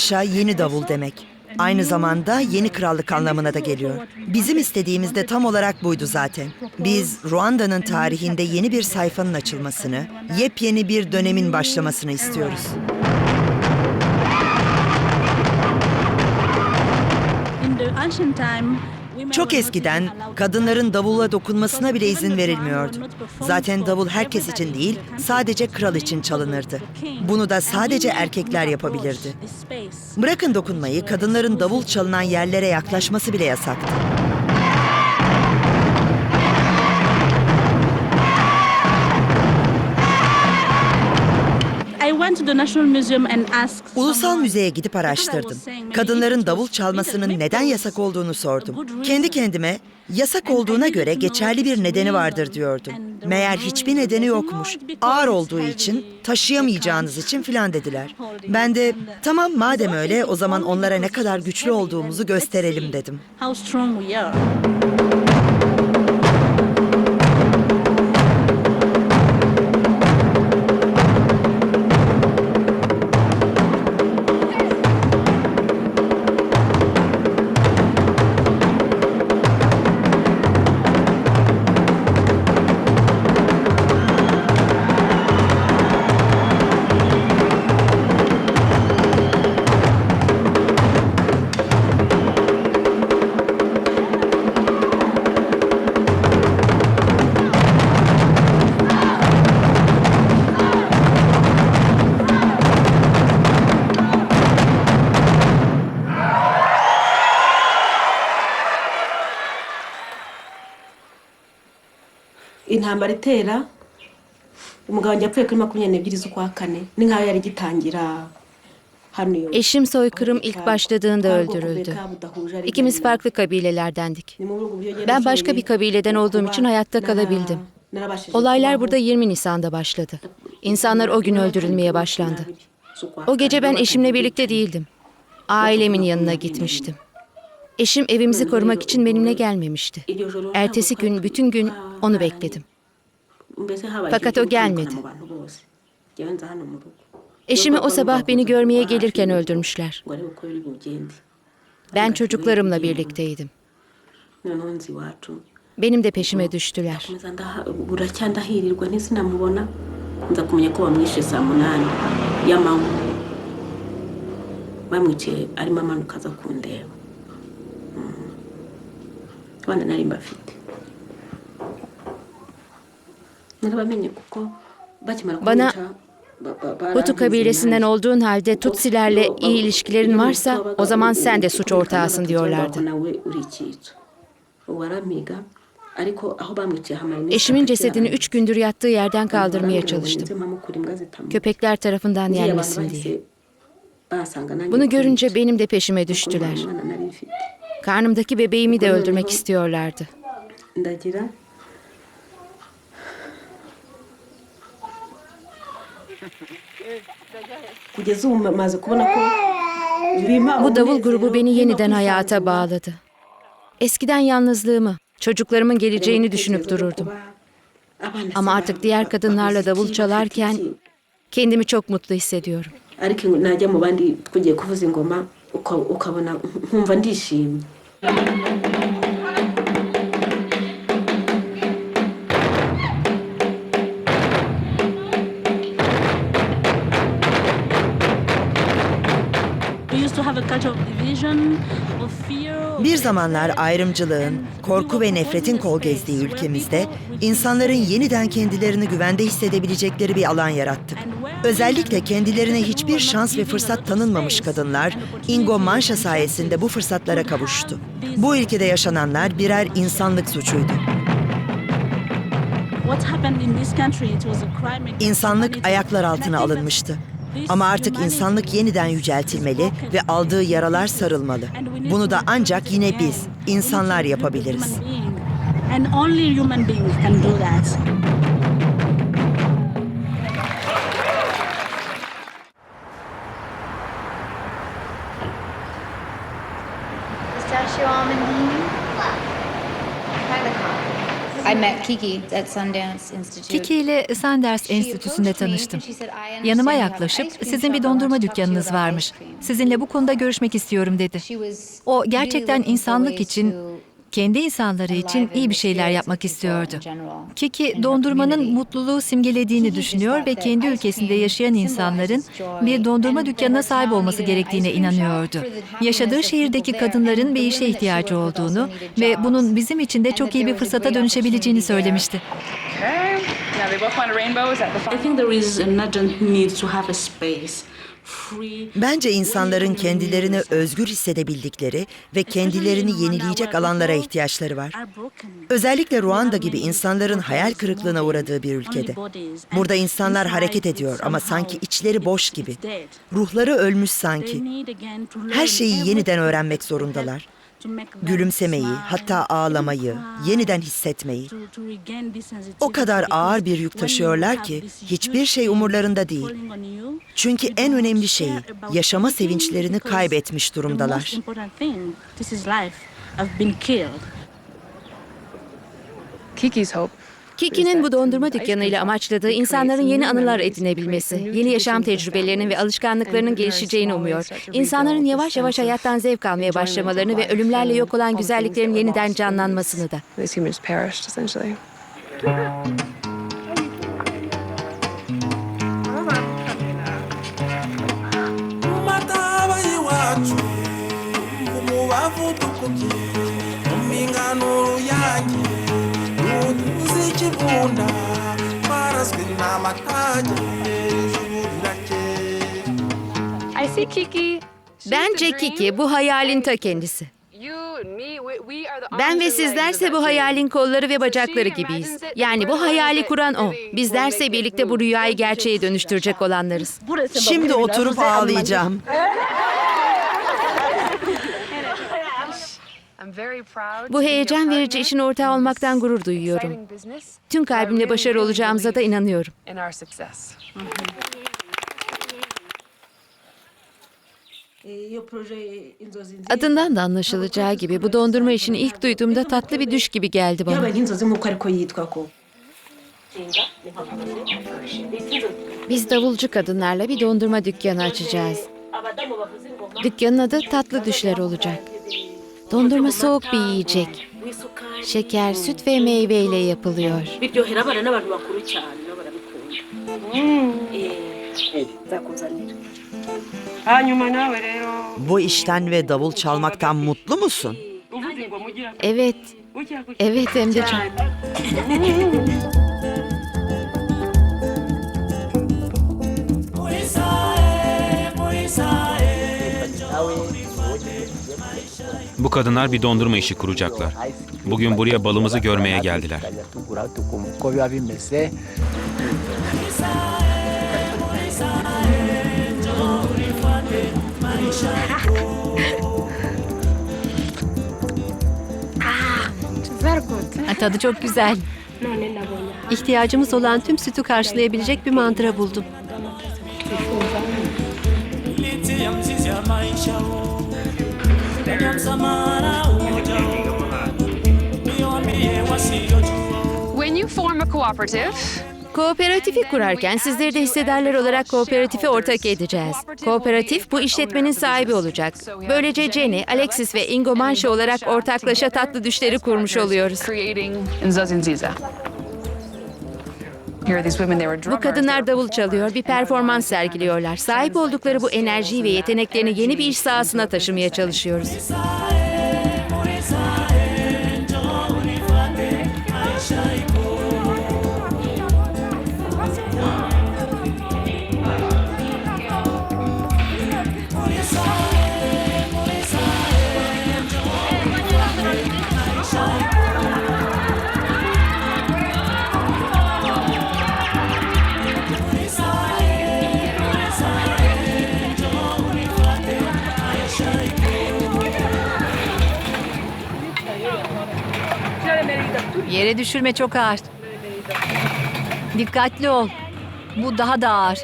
Manşa yeni davul demek. Aynı zamanda yeni krallık anlamına da geliyor. Bizim istediğimiz de tam olarak buydu zaten. Biz Ruanda'nın tarihinde yeni bir sayfanın açılmasını, yepyeni bir dönemin başlamasını istiyoruz. In the ancient time, Çok eskiden kadınların davulla dokunmasına bile izin verilmiyordu. Zaten davul herkes için değil, sadece kral için çalınırdı. Bunu da sadece erkekler yapabilirdi. Bırakın dokunmayı, kadınların davul çalınan yerlere yaklaşması bile yasaktı. Ulusal müzeye gidip araştırdım. Kadınların davul çalmasının neden yasak olduğunu sordum. Kendi kendime yasak olduğuna göre geçerli bir nedeni vardır diyordum. Meğer hiçbir nedeni yokmuş. Ağır olduğu için, taşıyamayacağınız için filan dediler. Ben de tamam madem öyle o zaman onlara ne kadar güçlü olduğumuzu gösterelim dedim. How strong we are. İntambara itera umugabo yapfuye kuri makumyabiri n'ebyiri z'ukwa kane ni nk'aho yari igitangira Eşim soykırım ilk başladığında öldürüldü. İkimiz farklı kabilelerdendik. Ben başka bir kabileden olduğum için hayatta kalabildim. Olaylar burada 20 Nisan'da başladı. İnsanlar o gün öldürülmeye başlandı. O gece ben eşimle birlikte değildim. Ailemin yanına gitmiştim. Eşim evimizi korumak için benimle gelmemişti. Ertesi gün bütün gün onu bekledim. Fakat o gelmedi. Eşimi o sabah beni görmeye gelirken öldürmüşler. Ben çocuklarımla birlikteydim. Benim de peşime düştüler. bamwiciye arimo amanuka aza kundeba Mm. abana nari mbafite Bana Hutu kabilesinden olduğun halde Tutsilerle iyi ilişkilerin varsa o zaman sen de suç ortağısın diyorlardı. Eşimin cesedini üç gündür yattığı yerden kaldırmaya çalıştım. Köpekler tarafından yenmesin diye. Bunu görünce benim de peşime düştüler. Karnımdaki bebeğimi de öldürmek istiyorlardı. Kugeza ubu maze kubona ko bimpa Bu davul grubu beni yeniden hayata bağladı. Eskiden yalnızlığımı, çocuklarımın geleceğini düşünüp dururdum. Ama artık diğer kadınlarla davul çalarken kendimi çok mutlu hissediyorum. ariko najya mu bandi tugiye kuvuza ingoma uka- ukabona nkumva ndishimye Bir zamanlar ayrımcılığın, korku ve nefretin kol gezdiği ülkemizde insanların yeniden kendilerini güvende hissedebilecekleri bir alan yarattık. Özellikle kendilerine hiçbir şans ve fırsat tanınmamış kadınlar Ingo Manşa sayesinde bu fırsatlara kavuştu. Bu ülkede yaşananlar birer insanlık suçuydu. İnsanlık ayaklar altına alınmıştı. Ama artık insanlık yeniden yüceltilmeli ve aldığı yaralar sarılmalı. Bunu da ancak yine biz, insanlar yapabiliriz. And only human beings can do that. Kiki at Sundance Institute. Kiki ile Sanders Enstitüsü'nde tanıştım. Yanıma yaklaşıp sizin bir dondurma dükkanınız varmış. Sizinle bu konuda görüşmek istiyorum dedi. O gerçekten insanlık için, kendi insanları için iyi bir şeyler yapmak istiyordu. Kiki dondurmanın mutluluğu simgelediğini düşünüyor ve kendi ülkesinde yaşayan insanların bir dondurma dükkanına sahip olması gerektiğine inanıyordu. Yaşadığı şehirdeki kadınların bir işe ihtiyacı olduğunu ve bunun bizim için de çok iyi bir fırsata dönüşebileceğini söylemişti. Okay. Now they both want a rainbow. Is that the I think there is an urgent need to have a space. Bence insanların kendilerini özgür hissedebildikleri ve kendilerini yenileyecek alanlara ihtiyaçları var. Özellikle Ruanda gibi insanların hayal kırıklığına uğradığı bir ülkede. Burada insanlar hareket ediyor ama sanki içleri boş gibi. Ruhları ölmüş sanki. Her şeyi yeniden öğrenmek zorundalar. Gülümsemeyi, hatta ağlamayı, yeniden hissetmeyi. O kadar ağır bir yük taşıyorlar ki hiçbir şey umurlarında değil. Çünkü en önemli şeyi, yaşama sevinçlerini kaybetmiş durumdalar. Kiki's hope. Kiki'nin bu dondurma dükkanıyla amaçladığı insanların yeni anılar edinebilmesi, yeni yaşam tecrübelerinin ve alışkanlıklarının gelişeceğini umuyor. İnsanların yavaş yavaş hayattan zevk almaya başlamalarını ve ölümlerle yok olan güzelliklerin yeniden canlanmasını da. Yanjye rirakeye I see Kiki. Bence Kiki bu hayalin ta kendisi. Ben ve sizlerse bu hayalin kolları ve bacakları gibiyiz. Yani bu hayali kuran o. Bizlerse birlikte bu rüyayı gerçeğe dönüştürecek olanlarız. Şimdi oturup ağlayacağım. Bu heyecan verici işin ortağı olmaktan gurur duyuyorum. Tüm kalbimle başarılı olacağımıza da inanıyorum. Adından da anlaşılacağı gibi bu dondurma işini ilk duyduğumda tatlı bir düş gibi geldi bana. Biz davulcu kadınlarla bir dondurma dükkanı açacağız. Dükkanın adı Tatlı Düşler olacak. Dondurma soğuk bir yiyecek. Şeker, süt ve meyveyle yapılıyor. Bu işten ve davul çalmaktan mutlu musun? Evet, evet hem de çok. Bu kadınlar bir dondurma işi kuracaklar. Bugün buraya balımızı görmeye geldiler. Ha, Tadı çok güzel. İhtiyacımız olan tüm sütü karşılayabilecek bir mantıra buldum. When you form a cooperative, Kooperatifi kurarken sizleri de hissederler olarak kooperatifi ortak edeceğiz. Kooperatif bu işletmenin sahibi olacak. Böylece Jenny, Alexis ve Ingo Manşe olarak ortaklaşa tatlı düşleri kurmuş oluyoruz. Bu kadınlar davul çalıyor, bir performans sergiliyorlar. Sahip oldukları bu enerjiyi ve yeteneklerini yeni bir iş sahasına taşımaya çalışıyoruz. Yere düşürme çok ağır. Dikkatli ol. Bu daha da ağır.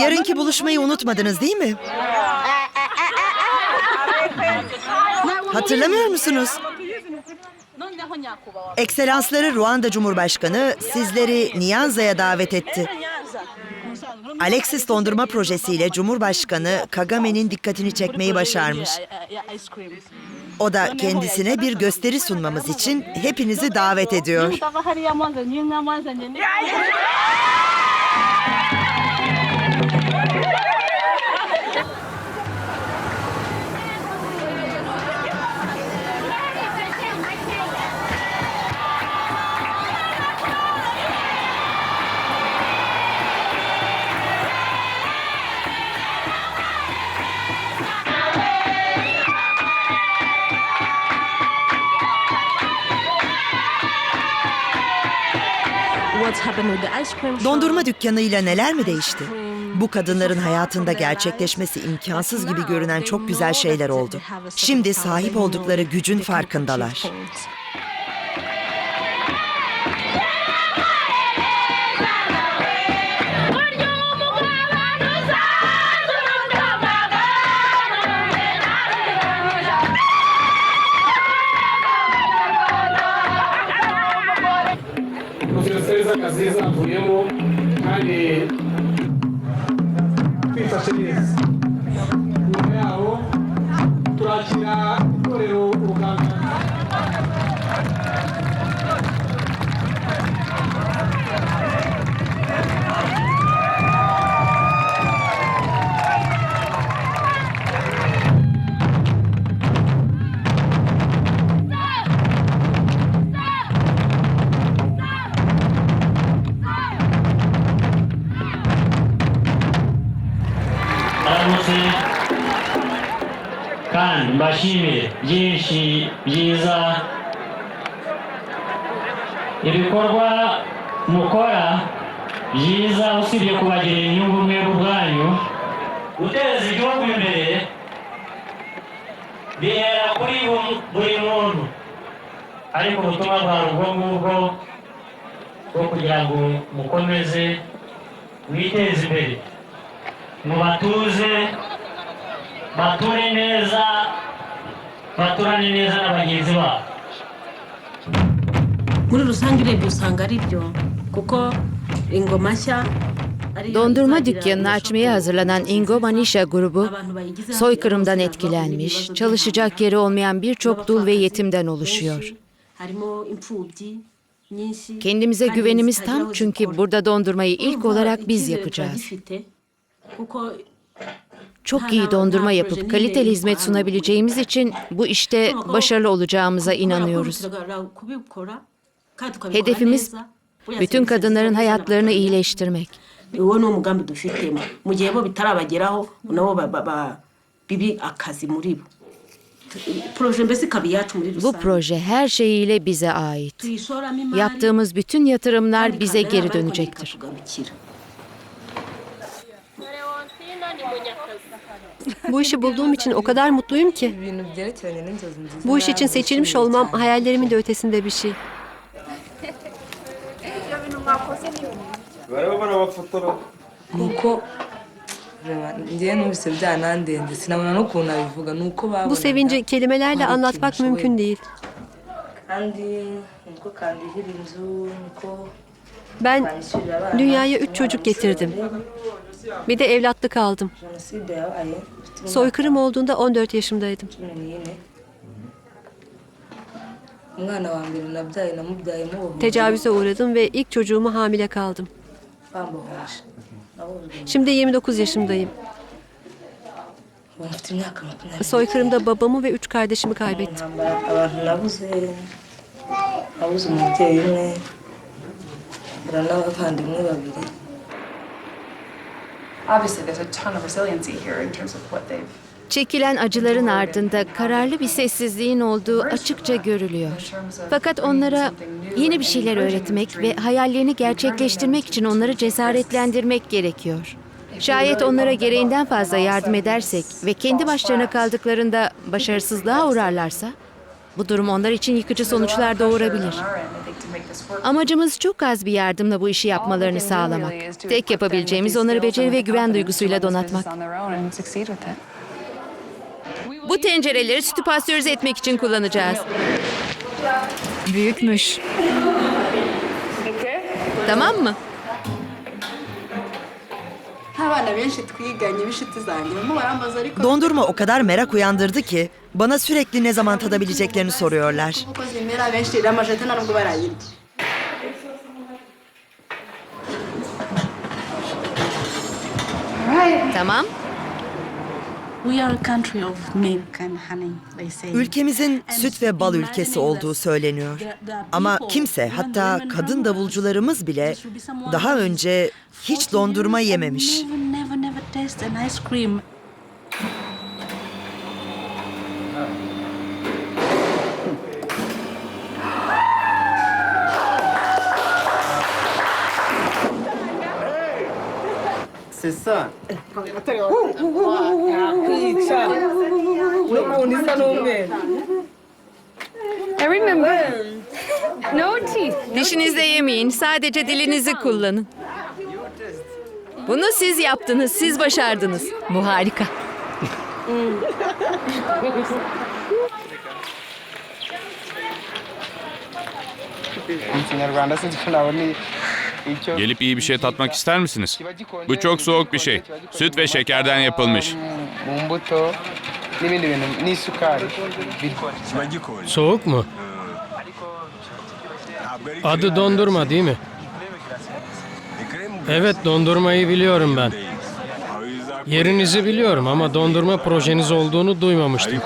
Yarınki buluşmayı unutmadınız değil mi? Hatırlamıyor musunuz? Ekselansları Ruanda Cumhurbaşkanı sizleri Nyanza'ya davet etti. Alexis Dondurma projesiyle Cumhurbaşkanı Kagame'nin dikkatini çekmeyi başarmış. O da kendisine bir gösteri sunmamız için hepinizi davet ediyor. Dondurma dükkanıyla neler mi değişti? Bu kadınların hayatında gerçekleşmesi imkansız gibi görünen çok güzel şeyler oldu. Şimdi sahip oldukları gücün farkındalar. Martins. Mbashimire byinshi byiza ibikorwa mukora byiza usibye kubagirira inyungu mwebwe ubwanyu guteza igihugu imbere bihera kuri bu- buri muntu. Ariko ubutumwa bwawe ubwo ngubwo bwo kugira ngo mukomeze mwiteze imbere. Ngo batuze bature neza baturane neza na bagenzi babo muri rusange urebye usanga ari byo kuko ingoma nshya Dondurma dükkanını açmaya hazırlanan Ingo Manisha grubu soykırımdan etkilenmiş, çalışacak yeri olmayan birçok dul ve yetimden oluşuyor. Kendimize güvenimiz tam çünkü burada dondurmayı ilk olarak biz yapacağız. Çok iyi dondurma yapıp kaliteli hizmet sunabileceğimiz için bu işte başarılı olacağımıza inanıyoruz. Hedefimiz bütün kadınların hayatlarını iyileştirmek. uwo ni umugambi dufitemo mu gihe bo bitarabageraho nabo ba- ba- ba- bibi akazi muri bo poroje mbese ikaba iyacu muri Bu proje her şeyiyle bize ait. Yaptığımız bütün yatırımlar bize geri dönecektir. Bu işi bulduğum için o kadar mutluyum ki. Bu iş için seçilmiş olmam hayallerimin de ötesinde bir şey. nuko babona Bu sevinci kelimelerle anlatmak mümkün değil. Ben dünyaya üç çocuk getirdim. Bir de evlatlık aldım. Soykırım olduğunda 14 yaşımdaydım. Tecavüze uğradım ve ilk çocuğumu hamile kaldım. Şimdi 29 yaşındayım. Soykırımda babamı ve üç kardeşimi kaybettim. Obviously, there's a ton of resiliency here in terms of what they've Çekilen acıların ardında kararlı bir sessizliğin olduğu açıkça görülüyor. Fakat onlara yeni bir şeyler öğretmek ve hayallerini gerçekleştirmek için onları cesaretlendirmek gerekiyor. Şayet onlara gereğinden fazla yardım edersek ve kendi başlarına kaldıklarında başarısızlığa uğrarlarsa, bu durum onlar için yıkıcı sonuçlar doğurabilir. Amacımız çok az bir yardımla bu işi yapmalarını sağlamak. Tek yapabileceğimiz onları beceri ve güven duygusuyla donatmak. Bu tencereleri sütü pastörize etmek için kullanacağız. Büyükmüş. Tamam mı? Dondurma o kadar merak uyandırdı ki bana sürekli ne zaman tadabileceklerini soruyorlar. Tamam. We are a country of milk and honey, they say. Ülkemizin süt ve bal ülkesi olduğu söyleniyor. Ama kimse hatta kadın davulcularımız bile daha önce hiç dondurma yememiş. N'umweru I remember. No teeth. Dişinizle yemeyin. Sadece dilinizi kullanın. Bunu siz yaptınız. Siz başardınız. Bu harika. kinyarwanda sinzi ko nabona icyo Gelip iyi bir şey tatmak ister misiniz? Bu çok soğuk bir şey. Süt ve şekerden yapılmış. Soğuk mu? Adı dondurma değil mi? Evet dondurmayı biliyorum ben. Yerinizi biliyorum ama dondurma projeniz olduğunu duymamıştım.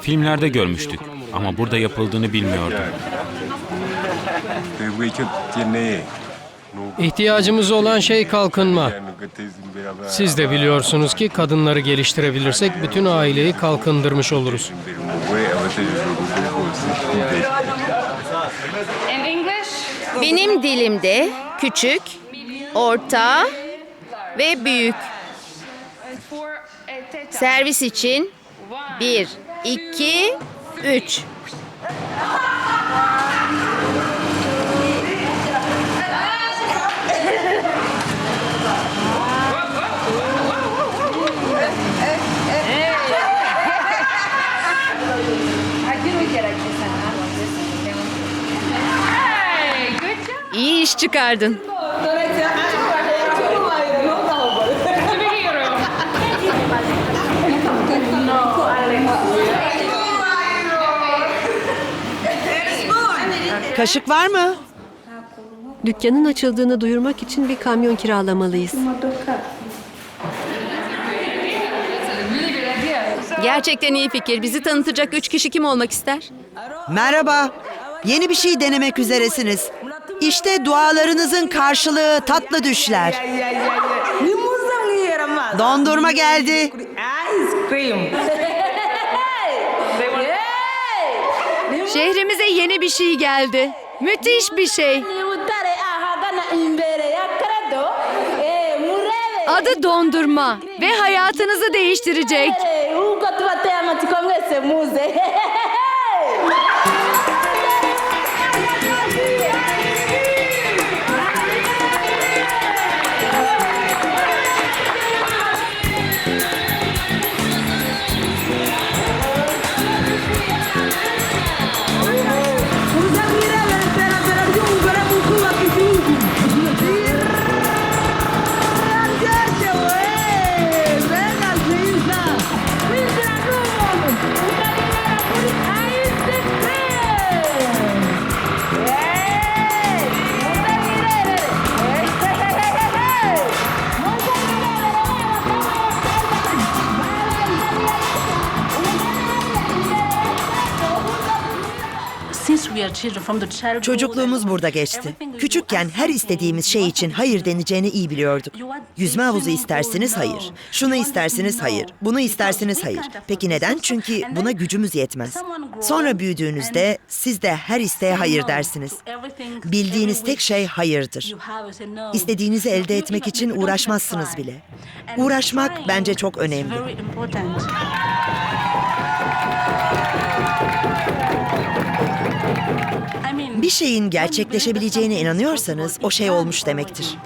Filmlerde görmüştük ama burada yapıldığını bilmiyordum. İhtiyacımız olan şey kalkınma. Siz de biliyorsunuz ki kadınları geliştirebilirsek bütün aileyi kalkındırmış oluruz. Benim dilimde küçük, orta ve büyük. Servis için bir, iki, üç. İyi iş çıkardın. Kaşık var mı? Dükkanın açıldığını duyurmak için bir kamyon kiralamalıyız. Gerçekten iyi fikir. Bizi tanıtacak üç kişi kim olmak ister? Merhaba. Yeni bir şey denemek üzeresiniz. İşte dualarınızın karşılığı tatlı düşler. Dondurma geldi. Şehrimize yeni bir şey geldi. Müthiş bir şey. Adı dondurma ve hayatınızı değiştirecek. Çocukluğumuz burada geçti. Küçükken her istediğimiz şey için hayır deneceğini iyi biliyorduk. Yüzme havuzu isterseniz hayır. Şunu isterseniz hayır. Bunu isterseniz hayır. Peki neden? Çünkü buna gücümüz yetmez. Sonra büyüdüğünüzde siz de her isteğe hayır dersiniz. Bildiğiniz tek şey hayırdır. İstediğinizi elde etmek için uğraşmazsınız bile. Uğraşmak bence çok önemli. Bir şeyin gerçekleşebileceğine inanıyorsanız o şey olmuş demektir.